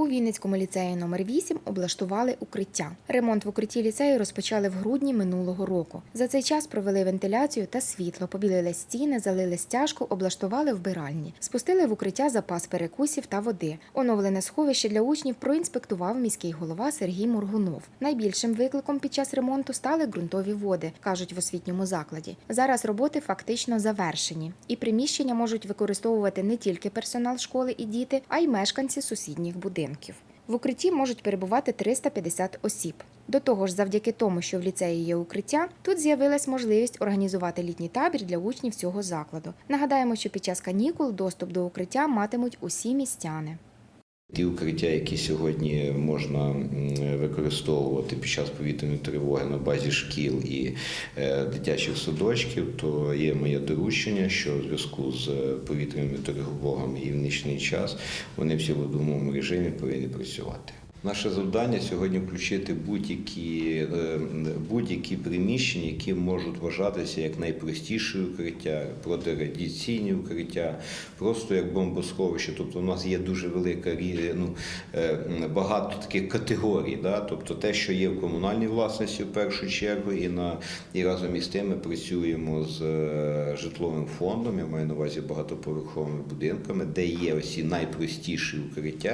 У Вінницькому ліцеї номер 8 облаштували укриття. Ремонт в укритті ліцею розпочали в грудні минулого року. За цей час провели вентиляцію та світло, побілили стіни, залили стяжку, облаштували вбиральні, спустили в укриття запас перекусів та води. Оновлене сховище для учнів проінспектував міський голова Сергій Моргунов. Найбільшим викликом під час ремонту стали ґрунтові води, кажуть в освітньому закладі. Зараз роботи фактично завершені, і приміщення можуть використовувати не тільки персонал школи і діти, а й мешканці сусідніх будинків. В укритті можуть перебувати 350 осіб. До того ж, завдяки тому, що в ліцеї є укриття, тут з'явилась можливість організувати літній табір для учнів цього закладу. Нагадаємо, що під час канікул доступ до укриття матимуть усі містяни. Ті укриття, які сьогодні можна використовувати під час повітряної тривоги на базі шкіл і е, дитячих садочків, то є моє доручення, що в зв'язку з повітряними тривогами і в нічний час вони всі в одному режимі повинні працювати. Наше завдання сьогодні включити будь-які е, будь-які приміщення, які можуть вважатися як найпростіші укриття, протирадіаційні укриття, просто як бомбосховище. Тобто, у нас є дуже велика ну, е, багато таких категорій. Да? Тобто те, що є в комунальній власності в першу чергу, і на і разом із тим ми працюємо з е, житловим фондом. Я маю на увазі багатоповерховими будинками, де є осі найпростіші укриття.